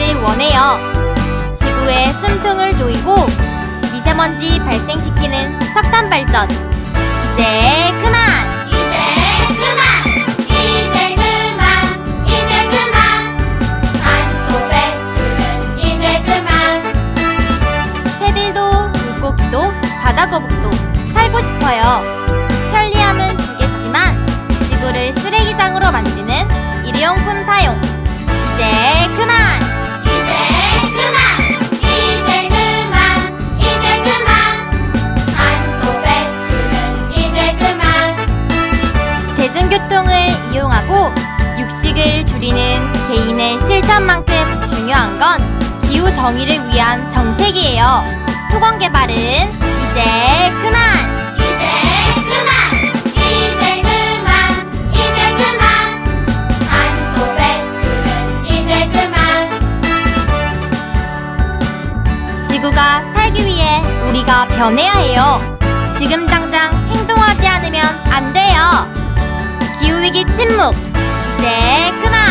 원해요. 지구의 숨통을 조이고 미세먼지 발생시키는 석탄 발전. 이제 그만! 이제 그만! 이제 그만! 이제 그만! 탄소 배출은 이제 그만! 새들도 물고기도 바다 거북도 살고 싶어요. 대중교통을 이용하고 육식을 줄이는 개인의 실천만큼 중요한 건 기후 정의를 위한 정책이에요. 토건 개발은 이제 그만! 이제 그만! 이제 그만! 이제 그만! 탄소 배출은 이제 그만! 지구가 살기 위해 우리가 변해야 해요. 지금 당장 행동하지 않으면 안 돼요. 기후위기 침묵 이제 그만!